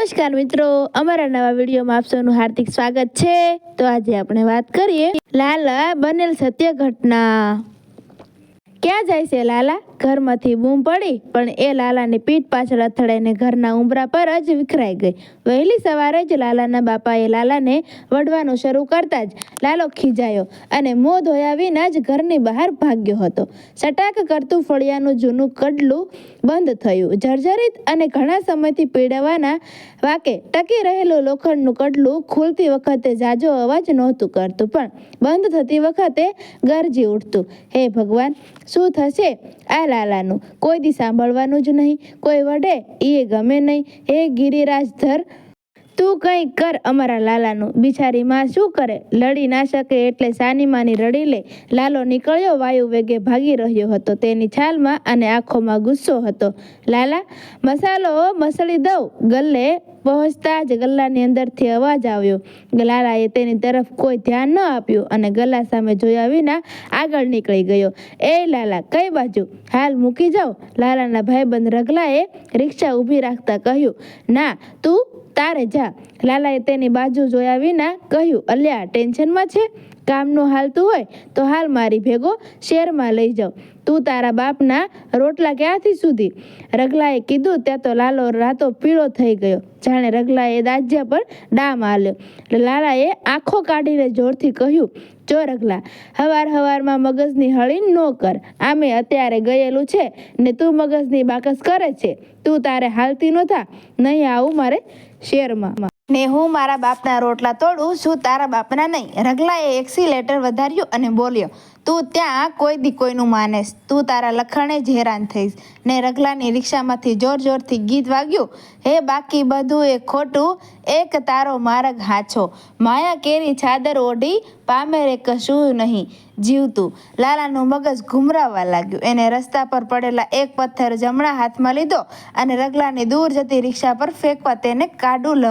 નમસ્કાર મિત્રો, અમારા નવા વિડીયોમાં આપ સૌનું હાર્દિક સ્વાગત છે. તો આજે આપણે વાત કરીએ લાલા બનેલ સત્ય ઘટના ક્યાં જાય છે લાલા? ઘરમાંથી બૂમ પડી, પણ એ લાલાની પીઠ પાછળ અથડાઈને ઘરના ઉંબરા પર જ વિખરાઈ ગઈ. વહેલી સવારે જ લાલાના બાપાએ લાલાને વઢવાનું શરૂ કરતા જ લાલો ખીજાયો અને મોં ધોયા વિના જ ઘરની બહાર ભાગ્યો હતો. સટાક કરતું ફળિયાનું જૂનું કડલું બંધ થયું. જર્જરિત અને ઘણા સમયથી પીડાવાના વાકે ટકી રહેલું લોખંડનું કડલું ખુલતી વખતે જાજો અવાજ નહોતું કરતું, પણ બંધ થતી વખતે ગરજી ઉઠતું. હે ભગવાન, શું થશે? આ લાલાનું. કોઈ દી સાંભળવાનું જ નહીં. કોઈ વડે એ ગમે નહીં. હે ગિરિરાજધર તું કંઈ કર અમારા લાલાનું. બિચારી માં શું કરે? લડી ના શકે એટલે સાની માની રડી લે. લાલો નીકળ્યો, વાયુ વેગે ભાગી રહ્યો હતો. તેની છાલમાં અને આંખોમાં ગુસ્સો હતો. લાલા, મસાલો મસળી દઉં. ગલ્લે પહોંચતા જ ગલ્લાની અંદરથી અવાજ આવ્યો. લાલાએ તેની તરફ કોઈ ધ્યાન ન આપ્યું અને ગલ્લા સામે જોયા વિના આગળ નીકળી ગયો. એ લાલા, કઈ બાજુ? હાલ મૂકી જાઓ લાલાના ભાઈબંધ રગલાએ રિક્ષા ઊભી રાખતા કહ્યું, ના, તું તારે જા. લાલાએ તેની બાજુ જોયા વિના કહ્યું, અલ્યા, ટેન્શનમાં છે? કામનું હાલતું હોય તો હાલ મારી ભેગો શેરમાં લઈ જાઉં તું તારા બાપના રોટલા ક્યાંથી સુધી? રગલાએ કીધું, ત્યાં તો લાલો રાતો પીળો થઈ ગયો. જાણે રગલાએ દાજ્યા પર ડામ આલ્યો. લાલાએ આંખો કાઢીને જોરથી કહ્યું જો રગલા હવાર હવારમાં મગજની હળી ન કર. આમે અત્યારે ગયેલું છે ને તું મગજની બાકસ કરે છે. તું તારે હાલતી નો થા નહીં આવું મારે શેરમાં. ને હું મારા બાપના રોટલા તોડું છું, તારા બાપના નહીં. રગલાએ એક્સિલેટર વધાર્યું અને બોલ્યો, તું ત્યાં કોઈ દી કોઈનું માનેશ. તું તારા લખણે જ હેરાન થઈશ. ને રગલાની રિક્ષામાંથી જોર જોરથી ગીત વાગ્યું, હે બાકી બધું એ ખોટું, એક તારો માર્ગ હાછો. માયા કેરી ચાદર ઓઢી પામે રે કશું નહીં. જીવતું લાલાનું મગજ ઘુમરાવા લાગ્યું. એને રસ્તા પર પડેલા એક પથ્થર જમણા હાથમાં લીધો અને રગલાની દૂર જતી રિક્ષા પર ફેંકવા તેને કાઢું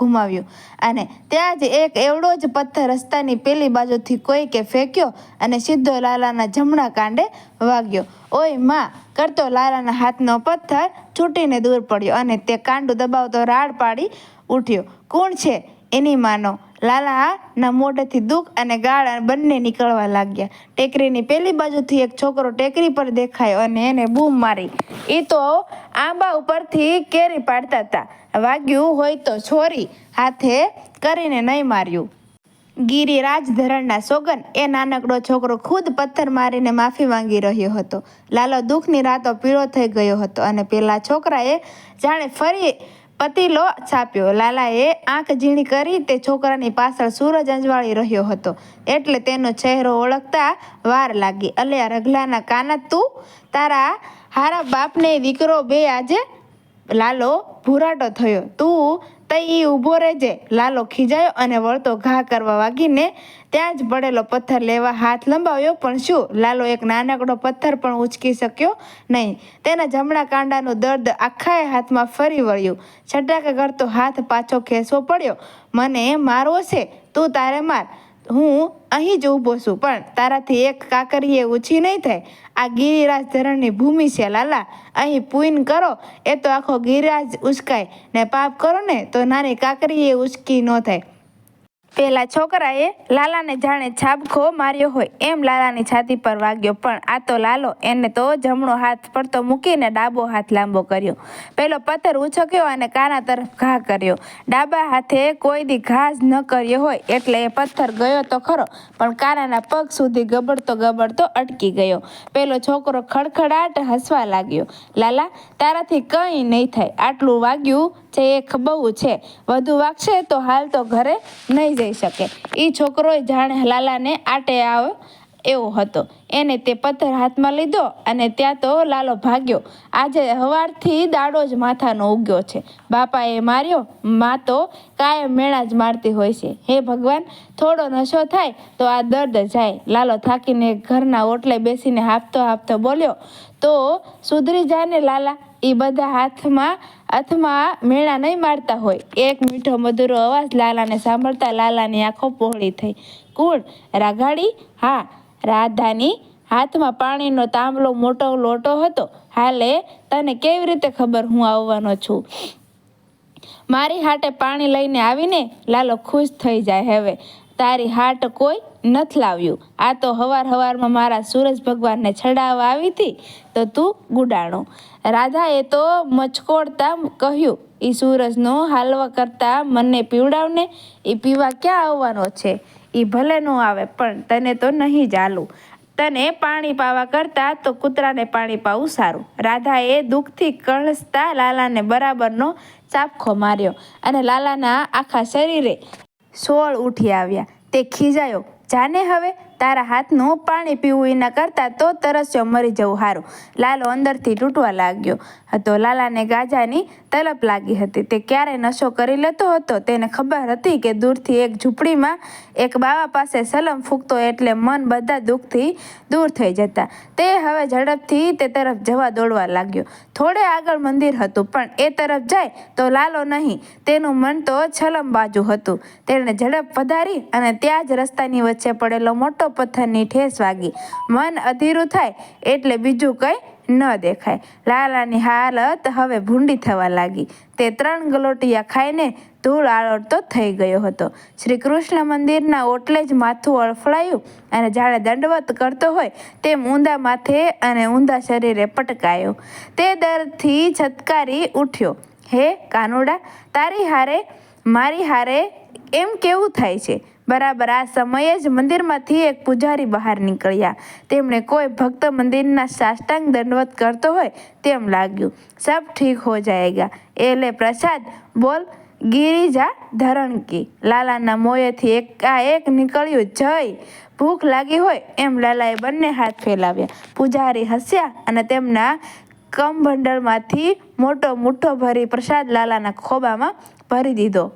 ઘુમાવ્યું અને ત્યાં જ એક એવડો જ પથ્થર રસ્તાની પેલી બાજુથી કોઈકે ફેંક્યો અને સીધો લાલાના જમણા કાંડે વાગ્યો. ઓયમાં, કરતો લાલાના હાથનો પથ્થર છૂટીને દૂર પડ્યો અને તે કાંડું દબાવતો રાડ પાડી ઉઠ્યો. કોણ છે? એની માનો. લાલાના મોઢેથી દુઃખ અને ગાળા બંને નીકળવા લાગ્યા. ટેકરીની પેલી બાજુથી એક છોકરો ટેકરી પર દેખાયો અને એને બૂમ મારી. એ તો આંબા ઉપરથી કેરી પાડતા હતા. વાગ્યું હોય તો છોરી હાથે કરીને નહીં માર્યું. ગિરિરાજ ધરણના સોગન એ નાનકડો છોકરો ખુદ પથ્થર મારીને માફી માંગી રહ્યો હતો. લાલો દુઃખની રાતો પીળો થઈ ગયો હતો અને પેલા છોકરાએ જાણે ફરી પતીલો છાપ્યો. લાલાએ આંખ ઝીણી કરી તે છોકરાની પાછળ સૂરજ અંજવાળી રહ્યો હતો. એટલે તેનો ચહેરો ઓળખતા વાર લાગી. અલ્યા રગલાના કાના તું? તારા હારા બાપને દીકરો બે આજે? લાલો, ભૂરાટો થયો. તું તઈ ઊભો રહેજે. લાલો ખીજાયો અને વળતો ઘા કરવા વાગીને ત્યાં જ પડેલો પથ્થર લેવા હાથ લંબાવ્યો. પણ શું? લાલો એક નાનકડો પથ્થર પણ ઉચકી શક્યો નહીં. તેના જમણા કાંડાનું દર્દ આખાએ હાથમાં ફરી વળ્યું. છટાક કરતો હાથ પાછો ખેંચવો પડ્યો. મને મારવો છે? તું તારે માર. હું અહીં જ ઊભો છું, પણ તારાથી એક કાકરીએ ઓછી નહીં થાય. આ ગિરિરાજ ધરણની ભૂમિ છે, લાલા. અહીં પૂન કરો, એ તો આખો ગિરિરાજ ઉચકાય ને પાપ કરો ને, તો નાની કાકરીએ ઉચકી ન થાય. પેલા છોકરાએ લાલાને જાણે છાબખો માર્યો હોય એમ લાલાની છાતી પર વાગ્યો, પણ આ તો લાલો એને તો જમણો હાથ પડતો મૂકીને ડાબો હાથ લાંબો કર્યો. પેલો પથ્થર ઉછક્યો અને કાના તરફ ઘા કર્યો. ડાબા હાથે કોઈ દી ઘાસ ન કર્યો હોય એટલે એ પથ્થર ગયો તો ખરો, પણ કાનાના પગ સુધી ગબડતો ગબડતો અટકી ગયો. પેલો છોકરો ખડખડાટ હસવા લાગ્યો. લાલા, તારાથી કંઈ નહીં થાય. આટલું વાગ્યું છે એ બહુ છે. વધુ વાગશે તો હાલ તો ઘરે નહીં જઈ શકે. એ છોકરો જાણે લાલાને આટે આવ એવો હતો. એને તે પથ્થર હાથમાં લીધો અને ત્યાં તો લાલો ભાગ્યો. આજે હવારથી દાડો જ માથાનો ઉગ્યો છે. બાપાએ માર્યો, માં તો કાયમ મેળા જ મારતી હોય છે. હે ભગવાન, થોડો નશો થાય તો આ દર્દ જાય. લાલો થાકીને ઘરના ઓટલે બેસીને હાફતો હાફતો બોલ્યો, તો સુધરી જાય ને લાલા. એ બધા હાથમાં હાથમાં મેળા નહીં મારતા હોય. એક મીઠો મધુરો અવાજ લાલાને સાંભળતા લાલાની આંખો પહોળી થઈ. કોણ રાઘાડી? હા. રાધાની હાથમાં પાણીનો તાંબલો મોટો લોટો હતો. હાલે, તને કેવી રીતે ખબર હું આવવાનો છું? મારી હાટે પાણી લઈને આવીને લાલો ખુશ થઈ જાય હવે. તારી હાટ કોઈ નથી લાવ્યું. આ તો હવાર હવારમાં મારા સૂરજ ભગવાનને ચડાવવા આવી હતી, તો તું ગુડાણો. રાધાએ તો મચકોડતા કહ્યું એ સૂરજનો હાલવા કરતા મને પીવડાવને એ પીવા ક્યાં આવવાનો છે? એ ભલે ન આવે, પણ તને તો નહીં જ આલું તને પાણી પાવા કરતા તો કૂતરાને પાણી પાવું સારું. રાધાએ દુઃખથી કણસતા લાલાને બરાબરનો ચાપખો માર્યો અને લાલાના આખા શરીરે સોળ ઉઠી આવ્યા. તે ખીજાયો, જાને હવે? તારા હાથનું પાણી પીવું એના કરતાં તો તરસ્યો મરી જવું સારું લાલો અંદરથી તૂટવા લાગ્યો. હતો લાલાને ગાજાની તલપ લાગી હતી. તે ક્યારે નશો કરી લેતો હતો તેને ખબર હતી કે દૂરથી એક ઝૂંપડીમાં એક બાવા પાસે સલમ ફૂંકતો એટલે મન બધા દુઃખથી દૂર થઈ જતા. તે હવે ઝડપથી તે તરફ જવા દોડવા લાગ્યો. થોડે આગળ મંદિર હતું, પણ એ તરફ જાય તો લાલો નહીં. તેનું મન તો છલમ બાજુ હતું. તેણે ઝડપ વધારી અને ત્યાં જ રસ્તાની વચ્ચે પડેલો મોટો પથ્થરની ઠેસ વાગી. મન અધીરું થાય એટલે બીજું કંઈ ન દેખાય. લાલાની હાલત હવે ભૂંડી થવા લાગી. તે ત્રણ ગલોટિયા ખાઈને ધૂળ આળોટતો થઈ ગયો હતો. શ્રી કૃષ્ણ મંદિરના ઓટલે જ માથું અળફળાયું અને જાણે દંડવત કરતો હોય તેમ ઊંધા માથે અને ઊંધા શરીરે પટકાયો. તે દરથી છતકારી ઉઠ્યો. હે કાનુડા, તારી હારે, મારી હારે એમ કેવું થાય છે? બરાબર, આ સમયે જ મંદિરમાંથી એક પૂજારી બહાર નીકળ્યા. તેમણે કોઈ ભક્ત મંદિરના સાષ્ટાંગ દંડવત કરતો હોય તેમ લાગ્યું. સબ ઠીક હો જાયેગા. એ લે પ્રસાદ, બોલ, ગિરિજા, ધરણ કી. લાલાના મોયેથી એકાએક નીકળ્યું, જય. ભૂખ લાગી હોય એમ લાલાએ બંને હાથ ફેલાવ્યા. પૂજારી હસ્યા અને તેમના કમભંડળમાંથી મોટો મુઠ્ઠો ભરી પ્રસાદ લાલાના ખોબામાં ભરી દીધો.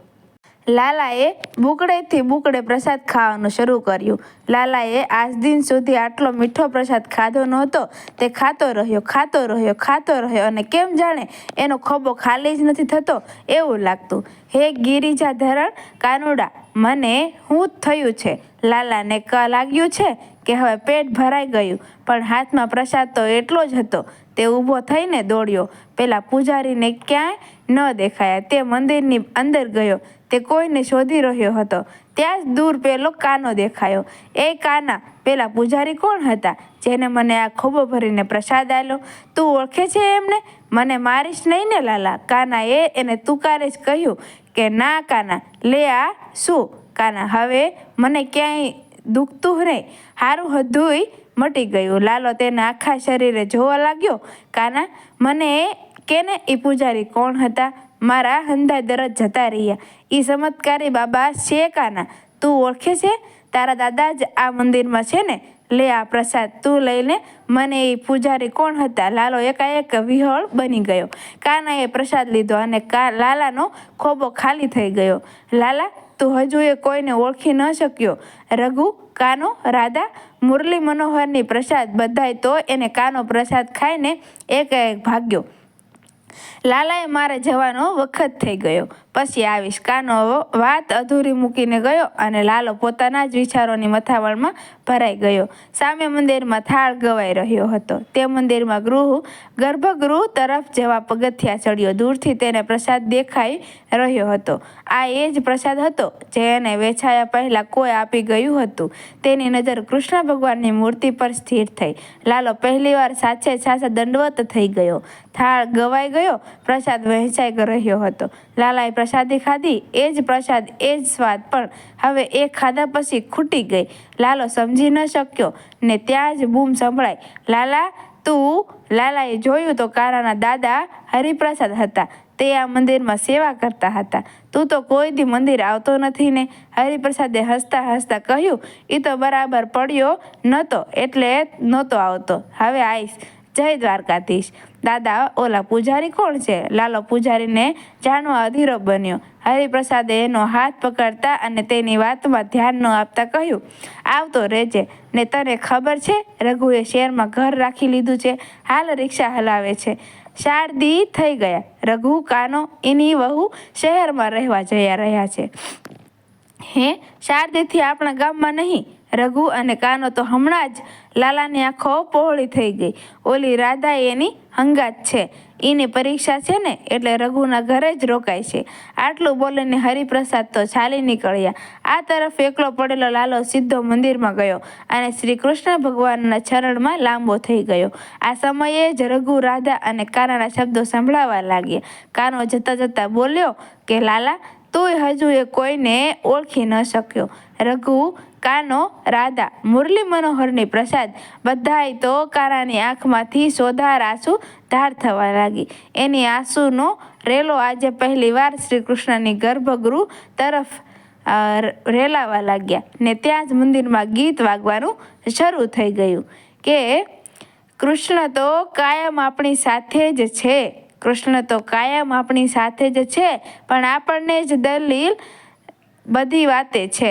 લાલાએ બુકડેથી બુકડે પ્રસાદ ખાવાનું શરૂ કર્યું. લાલાએ આજ દિન સુધી આટલો મીઠો પ્રસાદ ખાધો નહોતો. તે ખાતો રહ્યો ખાતો રહ્યો ખાતો રહ્યો અને કેમ જાણે એનો ખોબો ખાલી જ નથી થતો એવું લાગતું. હે ગિરિજા ધરણ, કાનુડા, મને હું થયું છે. લાલાને ક લાગ્યું છે કે હવે પેટ ભરાઈ ગયું, પણ હાથમાં પ્રસાદ તો એટલો જ હતો. તે ઊભો થઈને દોડ્યો. પેલા પૂજારીને ક્યાંય ન દેખાયા. તે મંદિરની અંદર ગયો. તે કોઈને શોધી રહ્યો હતો. ત્યાં જ દૂર પેલો કાનો દેખાયો. એ કાના પેલા પૂજારી કોણ હતા? જેને મને આ ખોબો ભરીને પ્રસાદ આલ્યો તું ઓળખે છે એમને? મને મારીશ નહીં ને, લાલા. કાના એ એને તુકારે જ કહ્યું કે, ના, કાના. લે આ, શું? કાના, હવે મને ક્યાંય દુખતું નહીં. હારું, હધુંય મટી ગયું. લાલો તેના આખા શરીરે જોવા લાગ્યો. કાના, મને કેને એ પૂજારી કોણ હતા? મારા હંધા દરજ જતા રહ્યા. એ ચમત્કારી બાબા છે કાના? તું ઓળખે છે? તારા દાદા જ આ મંદિરમાં છે ને? લે આ પ્રસાદ. તું લઈને મને એ પૂજારી કોણ હતા? લાલો એકાએક વિહળ બની ગયો. કાનાએ પ્રસાદ લીધો અને કા, લાલાનો ખોબો ખાલી થઈ ગયો. લાલા તું હજુ એ કોઈને ઓળખી ન શક્યો. રઘુ, કાનો, રાધા, મુરલી મનોહરની પ્રસાદ બધાય તો એને કાનો પ્રસાદ ખાઈને એક એક ભાગ્યો. લાલાએ મારે જવાનો વખત થઈ ગયો. પછી આવીશ. કાનો વાત અધૂરી મૂકીને ગયો અને લાલો પોતાના જ વિચારોની મથાવણમાં ભરાઈ ગયો. સામે મંદિરમાં થાળ ગવાઈ રહ્યો હતો. તે મંદિરમાં ગૃહ, ગર્ભગૃહ તરફ જેવા પગથિયા ચડ્યો. દૂરથી તેને પ્રસાદ દેખાઈ રહ્યો હતો. આ એ જ પ્રસાદ હતો જે એને વેચાયા પહેલાં કોઈ આપી ગયું હતું. તેની નજર કૃષ્ણ ભગવાનની મૂર્તિ પર સ્થિર થઈ. લાલો પહેલીવાર સાચે સાચે દંડવત થઈ ગયો. થાળ ગવાઈ ગયો, પ્રસાદ વહેંચાઈ રહ્યો હતો. લાલાએ પ્રસાદી ખાધી, એ જ પ્રસાદ, એ જ સ્વાદ. પણ હવે એ ખાધા પછી ખૂટી ગઈ. લાલો સમજી ન શક્યો ને ત્યાં જ બૂમ સંભળાય લાલા, તું? લાલાએ જોયું તો કારાના દાદા હરિપ્રસાદ હતા. તે આ મંદિરમાં સેવા કરતા હતા. તું તો કોઈ દી મંદિર આવતો નથી ને? હરિપ્રસાદે હસતા હસતા કહ્યું એ તો બરાબર પડ્યો નહોતો એટલે નહોતો આવતો. હવે આવીશ. જય દ્વારકાધીશ. દાદા, ઓલા પૂજારી કોણ છે? લાલો પૂજારીને જાણવા અધીરો બન્યો. હરિપ્રસાદે એનો હાથ પકડતા અને તેની વાતમાં ધ્યાન ન આપતા કહ્યું, આવતો રહેજે. ને તને ખબર છે, રઘુએ શહેરમાં ઘર રાખી લીધું છે. હાલ રિક્ષા હલાવે છે. શારદી થઈ ગયા. રઘુ, કાનો, એની વહુ શહેરમાં રહેવા જયા રહ્યા છે. હે? શારદીથી આપણા ગામમાં નહીં? રઘુ અને કાનો તો હમણાં જ લાલાની આંખો પહોળી થઈ ગઈ. ઓલી રાધા એની હંગાત છે. એની પરીક્ષા છે ને એટલે રઘુના ઘરે જ રોકાય છે. આટલું બોલીને હરિપ્રસાદ તો ચાલી નીકળ્યા. આ તરફ એકલો પડેલો લાલો સીધો મંદિરમાં ગયો અને શ્રી કૃષ્ણ ભગવાનના ચરણમાં લાંબો થઈ ગયો. આ સમયે જ રઘુ, રાધા અને કાનાના શબ્દો સંભળાવા લાગ્યા. કાનો જતા જતા બોલ્યો કે, લાલા તું હજુ એ કોઈને ઓળખી ન શક્યો. રઘુ કાનો, રાધા, મુરલી, મનોહરની પ્રસાદ બધાય તો કારાની આંખમાંથી સોધાર આંસુ ધાર થવા લાગી. એની આંસુનો રેલો આજે પહેલીવાર શ્રી કૃષ્ણની ગર્ભગૃહ તરફ રેલાવા લાગ્યા ને ત્યાં જ મંદિરમાં ગીત વાગવાનું શરૂ થઈ ગયું કે કૃષ્ણ તો કાયમ આપણી સાથે જ છે. કૃષ્ણ તો કાયમ આપણી સાથે જ છે, પણ આપણને જ દલીલ બધી વાતે છે.